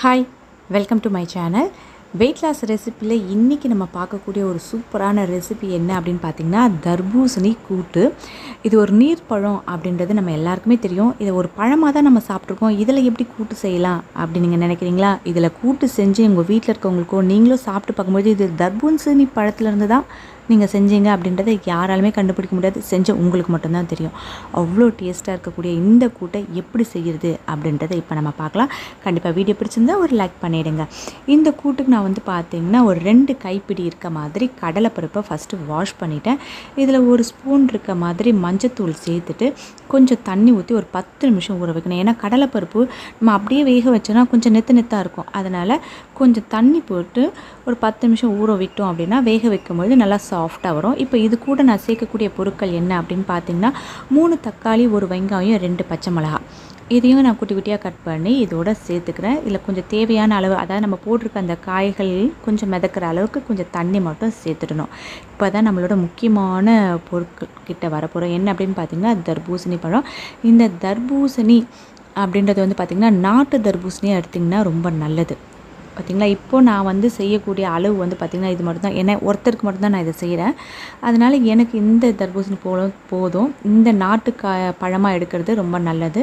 Hi welcome to my channel weight loss ரெசிப்பியில் இன்றைக்கி நம்ம பார்க்கக்கூடிய ஒரு சூப்பரான ரெசிபி என்ன அப்படின்னு பார்த்தீங்கன்னா தர்பூசணி கூட்டு. இது ஒரு நீர்ப்பழம் அப்படின்றது நம்ம எல்லாருக்குமே தெரியும். இதை ஒரு பழமாக தான் நம்ம சாப்பிட்ருக்கோம் இதில் எப்படி கூட்டு செய்யலாம் அப்படின்னு நீங்கள் நினைக்கிறீங்களா? இதில் கூட்டு செஞ்சு உங்கள் வீட்டில் இருக்கவங்களுக்கோ நீங்களும் சாப்பிட்டு பார்க்கும்போது இது தர்பூசணி பழத்துலேருந்து தான் நீங்கள் செஞ்சீங்க அப்படின்றத யாராலுமே கண்டுபிடிக்க முடியாது. செஞ்ச உங்களுக்கு மட்டும்தான் தெரியும். அவ்வளோ டேஸ்ட்டாக இருக்கக்கூடிய இந்த கூட்டை எப்படி செய்கிறது அப்படின்றத இப்போ நம்ம பார்க்கலாம். கண்டிப்பாக வீடியோ பிடிச்சிருந்தா ஒரு லைக் பண்ணிவிடுங்க இந்த கூட்டுக்கு நான் வந்து பார்த்தீங்கன்னா ஒரு ரெண்டு கைப்பிடி இருக்க மாதிரி கடலைப்பருப்பை ஃபஸ்ட்டு வாஷ் பண்ணிட்டேன். இதில் ஒரு ஸ்பூன் இருக்க மாதிரி மஞ்சத்தூள் சேர்த்துட்டு கொஞ்சம் தண்ணி ஊற்றி ஒரு பத்து நிமிஷம் ஊற வைக்கணும். ஏன்னா கடலைப்பருப்பு நம்ம அப்படியே வேக வச்சோன்னா கொஞ்சம் நெத்து நெத்தாக இருக்கும். அதனால் கொஞ்சம் தண்ணி போட்டு ஒரு பத்து நிமிஷம் ஊற விட்டோம் அப்படின்னா வேக வைக்கும்போது நல்லா சாஃப்டாக வரும். இப்போ இது கூட நான் சேர்க்கக்கூடிய பொருட்கள் என்ன அப்படின்னு பார்த்தீங்கன்னா மூணு தக்காளி ஒரு வெங்காயம் ரெண்டு பச்சை மிளகா. இதையும் நான் குட்டி குட்டியாக கட் பண்ணி இதோட சேர்த்துக்கிறேன். இதில் கொஞ்சம் தேவையான அளவு அதாவது நம்ம போட்டிருக்க அந்த காய்கள் கொஞ்சம் மிதக்கிற அளவுக்கு கொஞ்சம் தண்ணி மட்டும் சேர்த்துடணும். இப்போ தான் நம்மளோட முக்கியமான பொருட்கள் கிட்ட வரப்போகிறோம் என்ன அப்படின்னு பார்த்தீங்கன்னா தர்பூசணி பழம். இந்த தர்பூசணி அப்படின்றது வந்து பார்த்திங்கன்னா நாட்டு தர்பூசணியாக எடுத்திங்கன்னா ரொம்ப நல்லது. பார்த்திங்களா? இப்போது நான் வந்து செய்யக்கூடிய அளவு வந்து பார்த்திங்கன்னா இது மட்டும்தான். என்ன ஒருத்தருக்கு மட்டும்தான் நான் இதை செய்கிறேன் அதனால் எனக்கு இந்த தர்பூசணி போதும் போதும். இந்த நாட்டு கா பழமாக எடுக்கிறது ரொம்ப நல்லது.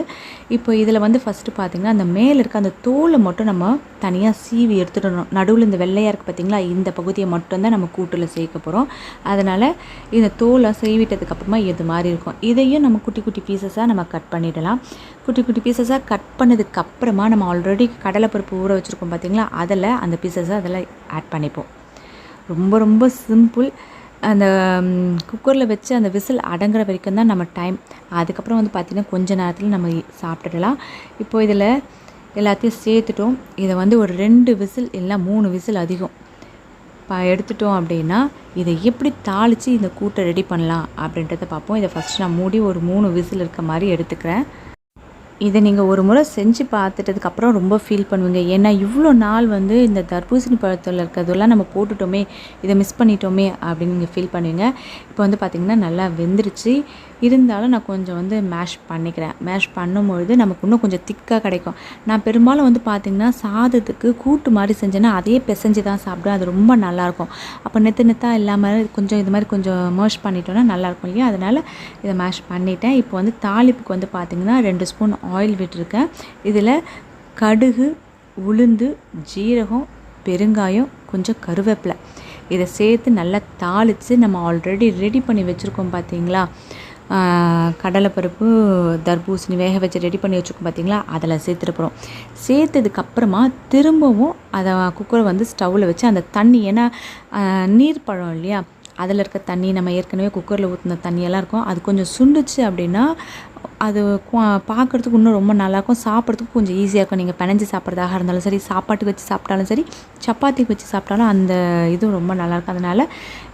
இப்போ இதில் வந்து ஃபஸ்ட்டு பார்த்திங்கன்னா அந்த மேலே இருக்க அந்த தோலை மட்டும் நம்ம தனியாக சீவி எடுத்துடணும். நடுவில் இந்த வெள்ளையாக இருக்குது பார்த்திங்களா? இந்த பகுதியை மட்டும்தான் நம்ம கூட்டில் சேர்க்க போகிறோம் அதனால் இந்த தோலை செய்விட்டதுக்கப்புறமா இது மாதிரி இருக்கும். இதையும் நம்ம குட்டி குட்டி பீசஸாக நம்ம கட் பண்ணிடலாம். குட்டி குட்டி பீசஸாக கட் பண்ணதுக்கப்புறமா நம்ம ஆல்ரெடி கடலைப்பருப்பு ஊற வச்சுருக்கோம் பார்த்திங்களா அதில் அந்த பீசஸை அதில் ஆட் பண்ணிப்போம். ரொம்ப ரொம்ப சிம்பிள் அந்த குக்கரில் வச்சு அந்த விசில் அடங்குற வரைக்கும் தான் நம்ம டைம் அதுக்கப்புறம் வந்து பார்த்திங்கன்னா கொஞ்ச நேரத்தில் நம்ம சாப்பிட்டுடலாம். இப்போ இதில் எல்லாத்தையும் சேர்த்துட்டோம். இதை வந்து ஒரு ரெண்டு விசில் இல்லை மூணு விசில் அதிகம். ப எடுத்துட்டோம் அப்படின்னா இதை எப்படி தாளித்து இந்த கூட்டை ரெடி பண்ணலாம் அப்படின்றத பார்ப்போம். இதை ஃபஸ்ட் நான் மூடி ஒரு மூணு விசில் இருக்க மாதிரி எடுத்துக்கிறேன். இதை நீங்கள் ஒரு முறை செஞ்சு பார்த்துட்டதுக்கப்புறம் ரொம்ப ஃபீல் பண்ணுவீங்க. ஏன்னா இவ்வளோ நாள் வந்து இந்த தர்பூசணி பழத்தில் இருக்கிறதெல்லாம் நம்ம போட்டுட்டோமே இதை மிஸ் பண்ணிட்டோமே அப்படின்னு நீங்கள் ஃபீல் பண்ணுவீங்க. இப்போ வந்து பார்த்திங்கன்னா நல்லா வெந்துருச்சு. இருந்தாலும் நான் கொஞ்சம் வந்து மேஷ் பண்ணிக்கிறேன். மேஷ் பண்ணும்பொழுது நமக்கு இன்னும் கொஞ்சம் திக்காக கிடைக்கும். நான் பெரும்பாலும் வந்து பார்த்திங்கன்னா சாதத்துக்கு கூட்டு மாதிரி செஞ்சேன்னா அதே பிசைஞ்சு தான் சாப்பிடுவேன். அது ரொம்ப நல்லாயிருக்கும். அப்போ நெத்து நெத்தாக இல்லாமல் கொஞ்சம் இது மாதிரி கொஞ்சம் மேஷ் பண்ணிட்டோன்னா நல்லாயிருக்கும் இல்லையா? அதனால் இதை மேஷ் பண்ணிட்டேன். இப்போ வந்து தாளிப்புக்கு வந்து பார்த்திங்கன்னா ரெண்டு ஸ்பூன் ஆயில் விட்டுருக்கேன். இதில் கடுகு உளுந்து ஜீரகம் பெருங்காயம் கொஞ்சம் கருவேப்பிலை. இதை சேர்த்து நல்லா தாளித்து நம்ம ஆல்ரெடி ரெடி பண்ணி வச்சுருக்கோம் பார்த்தீங்களா? கடலைப்பருப்பு தர்பூசணி வேக வச்சு ரெடி பண்ணி வச்சுருக்கோம் பார்த்தீங்களா? அதில் சேர்த்துட்டு போகிறோம் சேர்த்ததுக்கப்புறமா திரும்பவும் அதை குக்கரை வந்து ஸ்டவ்வில் வச்சு அந்த தண்ணி ஏன்னா நீர் பழம் இல்லையா? அதில் இருக்க தண்ணி நம்ம ஏற்கனவே குக்கரில் ஊற்றின தண்ணியெல்லாம் இருக்கும். அது கொஞ்சம் சுண்டுச்சு அப்படின்னா அது பார்க்குறதுக்கு இன்னும் ரொம்ப நல்லாயிருக்கும் சாப்பிட்றதுக்கு கொஞ்சம் ஈஸியாக இருக்கும். நீங்கள் பிணைஞ்சு சாப்பிட்றதாக இருந்தாலும் சரி சாப்பாட்டுக்கு வச்சு சாப்பிட்டாலும் சரி சப்பாத்திக்கு வச்சு சாப்பிட்டாலும் அந்த இதுவும் ரொம்ப நல்லாயிருக்கும் அதனால்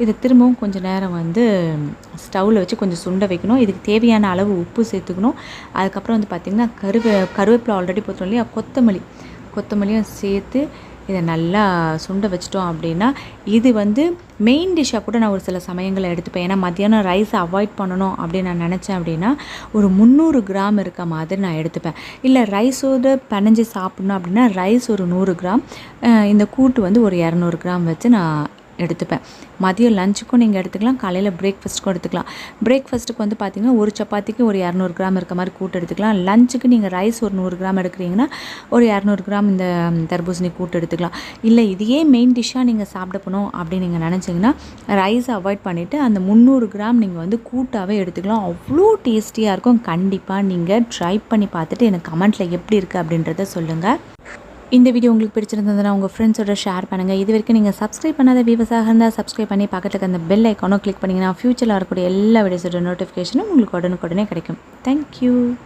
இதை திரும்பவும் கொஞ்சம் நேரம் வந்து ஸ்டவ்வில் வச்சு கொஞ்சம் சுண்ட வைக்கணும். இதுக்கு தேவையான அளவு உப்பு சேர்த்துக்கணும். அதுக்கப்புறம் வந்து பார்த்திங்கன்னா கருவே கருவேப்பிலை ஆல்ரெடி போட்டோம் இல்லையா? கொத்தமல்லி. கொத்தமல்லியும் சேர்த்து இதை நல்லா சுண்ட வச்சிட்டோம் அப்படின்னா இது வந்து மெயின் டிஷ்ஷாக கூட நான் ஒரு சில சமயங்களை எடுத்துப்பேன். ஏன்னா மத்தியானம் ரைஸை அவாய்ட் பண்ணணும் அப்படின்னு நான் நினச்சேன் அப்படின்னா ஒரு முந்நூறு கிராம் இருக்க மாதிரி நான் எடுத்துப்பேன். இல்லை ரைஸோடு பனைஞ்சு சாப்பிட்ணும் அப்படின்னா ரைஸ் ஒரு நூறு கிராம் இந்த கூட்டு வந்து ஒரு இரநூறு கிராம் வச்சு நான் எடுத்துப்பேன். மதியம் லஞ்சுக்கும் நீங்கள் எடுத்துக்கலாம் காலையில் பிரேக்ஃபாஸ்ட்டுக்கும் எடுத்துக்கலாம். பிரேக்ஃபாஸ்ட்டுக்கு வந்து பார்த்திங்கன்னா ஒரு சப்பாத்திக்கு ஒரு இரநூறு கிராம் இருக்க மாதிரி கூட்டு எடுத்துக்கலாம். லஞ்சுக்கு நீங்கள் ரைஸ் ஒரு நூறு கிராம் எடுக்கிறீங்கன்னா ஒரு இரநூறு கிராம் இந்த தர்பூசணி கூட்டு எடுத்துக்கலாம். இல்லை இதையே மெயின் டிஷ்ஷாக நீங்கள் சாப்பிட போகணும் அப்படின்னு நீங்கள் நினச்சிங்கன்னா ரைஸை அவாய்ட் பண்ணிவிட்டு அந்த முந்நூறு கிராம் நீங்கள் வந்து கூட்டாகவே எடுத்துக்கலாம். அவ்வளோ டேஸ்டியாக இருக்கும். கண்டிப்பாக நீங்கள் ட்ரை பண்ணி பார்த்துட்டு எனக்கு கமெண்ட்டில் எப்படி இருக்குது அப்படின்றத சொல்லுங்கள் இந்த வீடியோ உங்களுக்கு பிடிச்சிருந்ததுன்னா உங்கள் ஃப்ரெண்ட்ஸோட ஷேர் பண்ணுங்கள் இது வரைக்கும் நீங்கள் சப்ஸ்கிரைப் பண்ணாத வியூவர்ஸாக இருந்தால் சப்ஸ்கிரைப் பண்ணி பக்கத்தில் அந்த பெல் ஐக்கானோ கிளிக் பண்ணிங்கன்னா ஃப்யூச்சரில் வரக்கூடிய எல்லா வீடியோஸோட நோட்டிஃபிகேஷனும் உங்களுக்கு உடனுக்குடனே கிடைக்கும். தேங்க்யூ